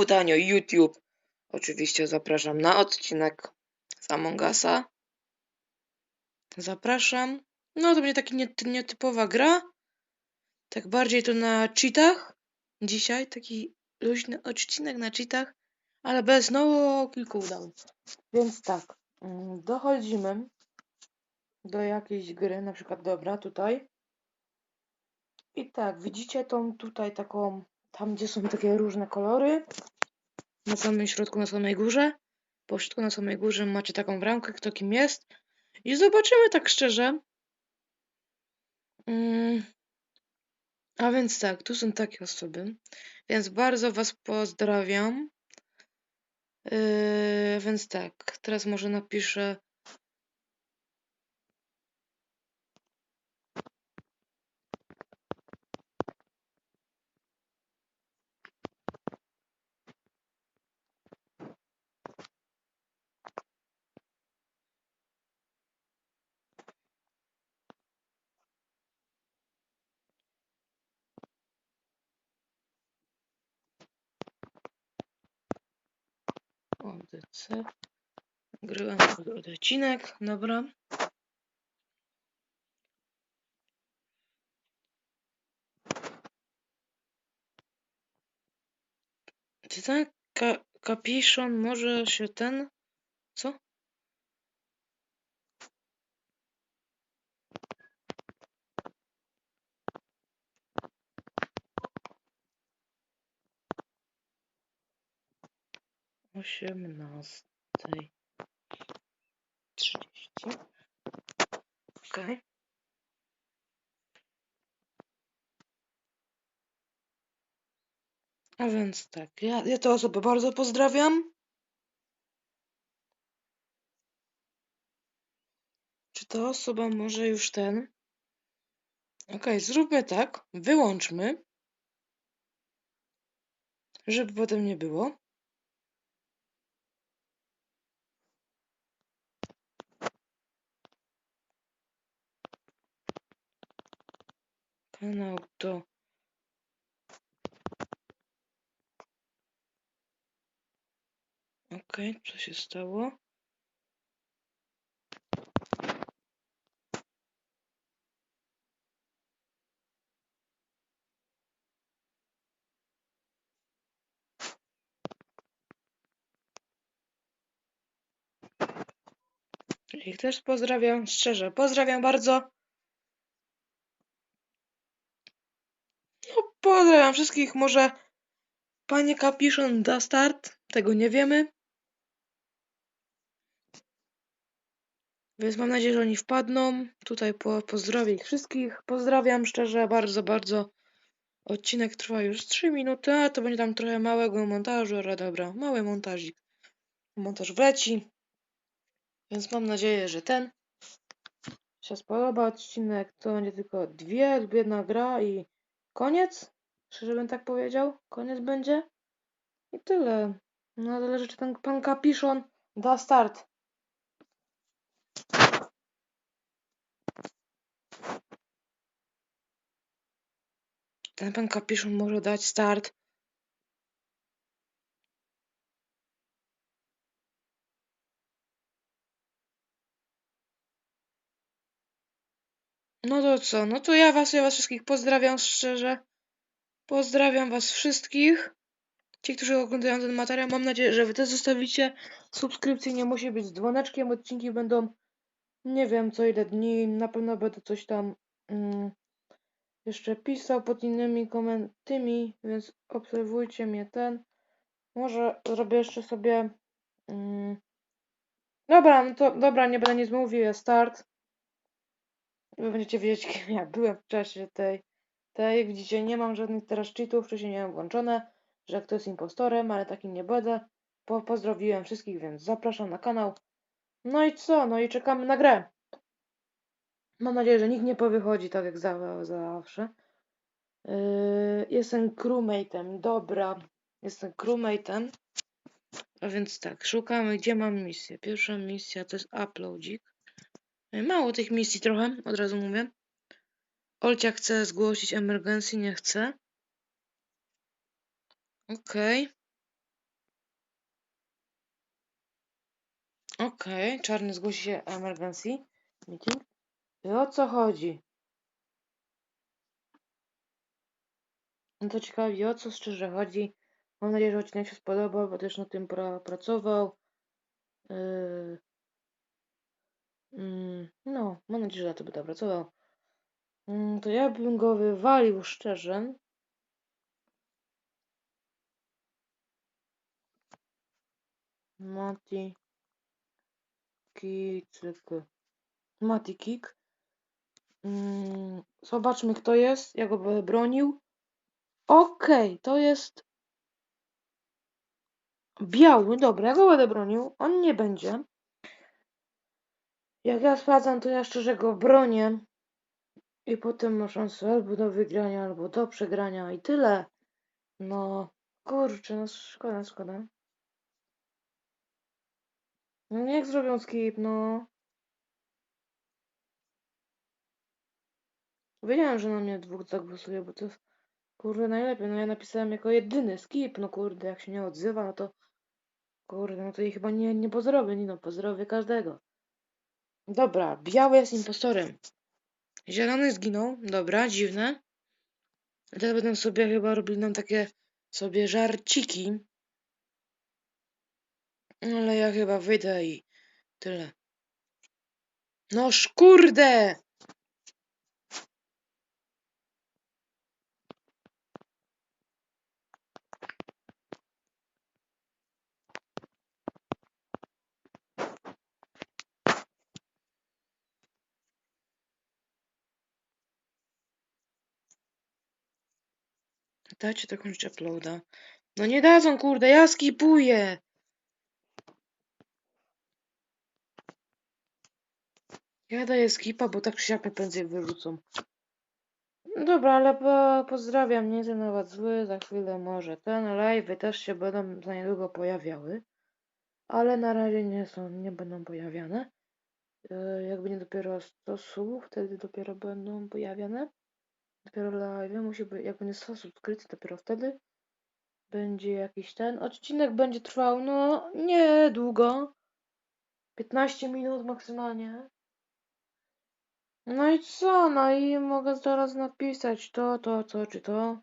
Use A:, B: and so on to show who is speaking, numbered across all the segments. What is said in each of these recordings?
A: Budanio YouTube. Oczywiście zapraszam na odcinek z Among Usa. Zapraszam. No to będzie niety- nietypowa gra. Tak bardziej to na cheatach. Dzisiaj taki luźny odcinek na cheatach, ale bez no kilku udań. Więc tak, mm, dochodzimy do jakiejś gry, na przykład dobra, tutaj. I tak, widzicie tą tutaj taką, tam gdzie są takie różne kolory, na samym środku, na samej górze. Po środku, na samej górze macie taką bramkę, kto kim jest. I zobaczymy tak szczerze. Mm. A więc tak, tu są takie osoby. Więc bardzo Was pozdrawiam. Yy, więc tak, teraz może napiszę. ODC. Grałem odcinek, dobra. Czy ten ka kapiszon może się ten... Co? Osiemnastej trzydzieści. Okej. A więc tak, ja, ja tę osobę bardzo pozdrawiam. Czy ta osoba może już ten? Okej, zróbmy tak. Wyłączmy. Żeby potem nie było. Kanał to. Okej, co się stało? Ich też pozdrawiam, szczerze, pozdrawiam bardzo. No, pozdrawiam wszystkich, może panie Kapiszon da start, tego nie wiemy. Więc mam nadzieję, że oni wpadną. Tutaj po, pozdrowię ich wszystkich. Pozdrawiam szczerze, bardzo, bardzo. Odcinek trwa już 3 minuty, a to będzie tam trochę małego montażu, ale dobra, mały montażik. Montaż wleci. Więc mam nadzieję, że ten się spodoba odcinek. To będzie tylko dwie lub jedna gra i koniec. Szczerze bym tak powiedział. Koniec będzie. I tyle. No ale zależy, czy ten pan Kapiszon da start. Ten pan Kapiszon może dać start. No to co? No to ja was, ja was wszystkich pozdrawiam szczerze. Pozdrawiam was wszystkich. Ci, którzy oglądają ten materiał, mam nadzieję, że wy też zostawicie subskrypcję. Nie musi być z dzwoneczkiem. Odcinki będą nie wiem co ile dni. Na pewno będę coś tam mm, jeszcze pisał pod innymi komentami, więc obserwujcie mnie ten. Może zrobię jeszcze sobie. Mm, dobra, no to dobra, nie będę nic mówił, ja start. Wy będziecie wiedzieć, kim ja byłem w czasie tej. tej. Widzicie, nie mam żadnych teraz cheatów, wcześniej miałem włączone, że kto jest impostorem, ale takim nie będę. Po, pozdrowiłem wszystkich, więc zapraszam na kanał. No i co? No i czekamy na grę. Mam nadzieję, że nikt nie powychodzi tak jak za, zawsze. Yy, jestem crewmate'em, dobra. Jestem crewmate'em. A więc tak, szukamy, gdzie mam misję. Pierwsza misja to jest uploadzik. E, mało tych misji trochę, od razu mówię. Olcia chce zgłosić emergencji, nie chce. Okej. Okay. Okej, okay. czarny zgłosi się emergencji. Meeting. O co chodzi? No to ciekawi, o co szczerze chodzi. Mam nadzieję, że odcinek się spodobał, bo też na tym pra pracował. Yy, Mm, no, mam nadzieję, że to będę pracował. Mm, to ja bym go wywalił szczerze. Mati Kicyk. Mati Kik. Mm, zobaczmy kto jest. Ja go będę bronił. Okej, to jest biały. Dobra, ja go będę bronił. On nie będzie. Jak ja sprawdzam, to ja szczerze go bronię. I potem ma szansę albo do wygrania, albo do przegrania i tyle. No, kurczę, no szkoda, szkoda. No niech zrobią skip, no. Wiedziałem, że na mnie dwóch zagłosuje, bo to jest, kurde, najlepiej. No ja napisałem jako jedyny skip, no kurde, jak się nie odzywa, no to, kurde, no to jej chyba nie, nie pozdrowię, nie no, pozdrowię każdego. Dobra, biały jest impostorem. Zielony zginął, dobra, dziwne. Teraz będą sobie chyba robili nam takie sobie żarciki. Ale ja chyba wyjdę i tyle. Noż kurde! Dajcie dokończyć uploada. No nie dadzą, kurde, ja skipuję! Ja daję skipa, bo tak się jak prędzej wyrzucą. No Dobra, ale po, pozdrawiam, nie jestem nawet zły, za chwilę może ten live'y też się będą za niedługo pojawiały, ale na razie nie są, nie będą pojawiane. E, Jak będzie dopiero 100 subów, wtedy dopiero będą pojawiane. Dopiero live musi być, jak będzie 100 subskrypcji, dopiero wtedy będzie jakiś ten. Odcinek będzie trwał, no, nie długo. 15 minut maksymalnie. No i co? No i mogę zaraz napisać to, to, co, czy to.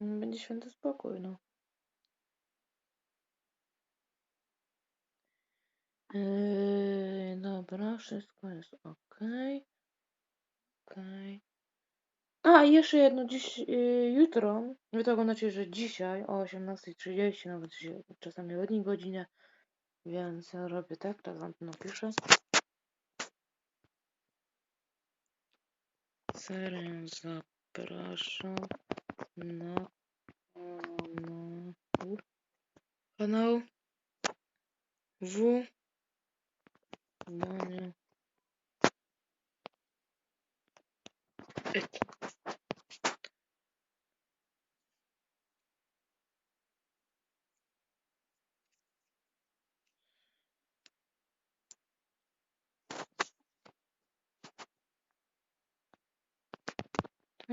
A: Będzie święty spokój, no. Yy, dobra, wszystko jest ok. Ok. A, i jeszcze jedno, dziś, yy, jutro, wy to oglądacie, że dzisiaj o 18.30, nawet się czasami o jednej godzinie, więc robię tak, teraz wam to napiszę. Serię zapraszam na kanał, kanał W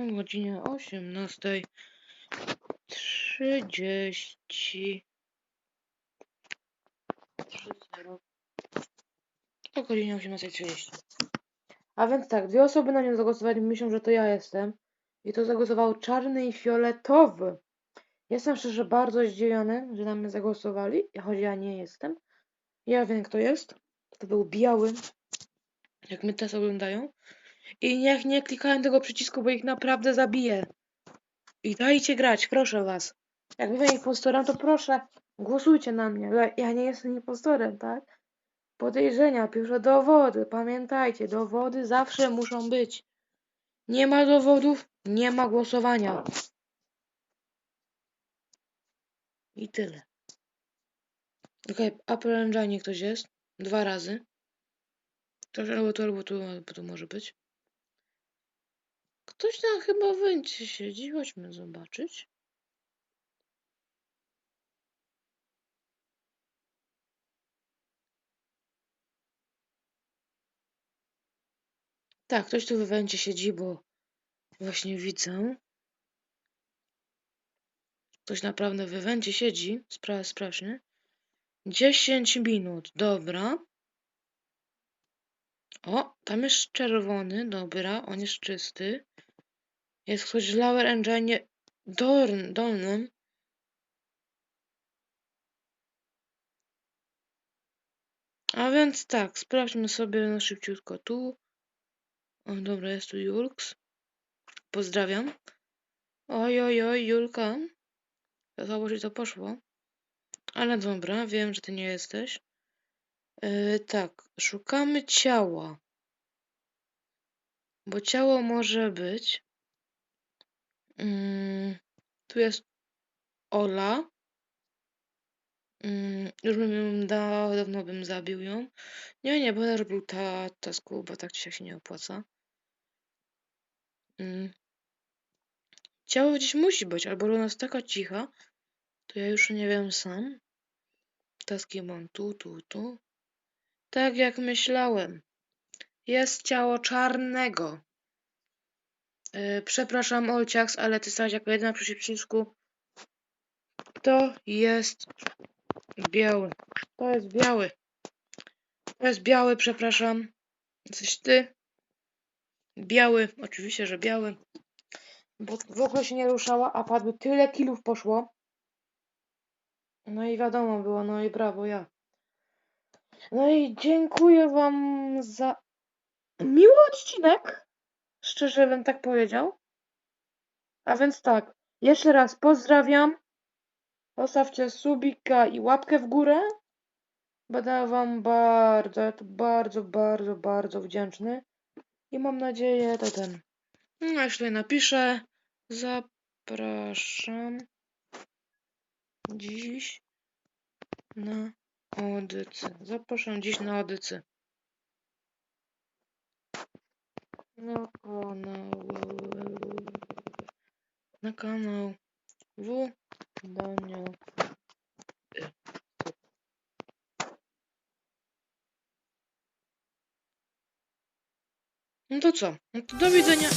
A: o godzinie 18.30 o godzinie 18.30 a więc tak, dwie osoby na nią zagłosowali, myślą, że to ja jestem. I to zagłosował czarny i fioletowy. Jestem szczerze bardzo zdziwiony, że na mnie zagłosowali, choć ja nie jestem. Ja wiem kto jest. To był biały jak my teraz oglądają i niech nie klikają tego przycisku, bo ich naprawdę zabiję. I dajcie grać, proszę was. Jak wy impostorem, to proszę, głosujcie na mnie. Ja nie jestem impostorem, tak? Podejrzenia, pierwsze dowody. Pamiętajcie, dowody zawsze muszą być. Nie ma dowodów, nie ma głosowania. I tyle. Okay, Apple Engine ktoś jest. Dwa razy. To albo tu, albo tu, albo tu może być. Ktoś tam chyba w węcie siedzi. Chodźmy zobaczyć. Tak, ktoś tu w siedzi, bo właśnie widzę. Ktoś naprawdę w siedzi. Spra sprawdźmy. 10 minut, dobra. O, tam jest czerwony, dobra, on jest czysty. Jest ktoś w Lower Engine doln, dolnym. A więc tak, sprawdźmy sobie no szybciutko tu. O, dobra, jest tu Julks. Pozdrawiam. Oj, oj, oj, Julka. Słabo ci to poszło. Ale dobra, wiem, że ty nie jesteś. Yy, tak, szukamy ciała. Bo ciało może być. Mm, tu jest Ola. Mm, już bym ją dał, dawno bym zabił ją. Nie, nie, będę robił ta tasku, bo tak się nie opłaca. Mm. Ciało gdzieś musi być, albo ona jest taka cicha, to ja już nie wiem sam. Taski mam tu, tu, tu. Tak jak myślałem. Jest ciało czarnego. Yy, przepraszam, Olciaks, ale ty stałeś jako jedyna przy przycisku. To jest biały. To jest biały. To jest biały, przepraszam. Jesteś ty. Biały, oczywiście, że biały. Bo w ogóle się nie ruszała, a padły tyle kilów poszło. No i wiadomo było, no i brawo ja. No i dziękuję wam za miły odcinek. Szczerze bym tak powiedział. A więc tak, jeszcze raz pozdrawiam. Zostawcie subika i łapkę w górę. Będę wam bardzo, bardzo, bardzo, bardzo wdzięczny. I mam nadzieję, to ten. No, tutaj napiszę. Zapraszam dziś na audycję. Zapraszam dziś na audycję. Na kanał. Na kanał W. Daniel. No to co? No to do widzenia.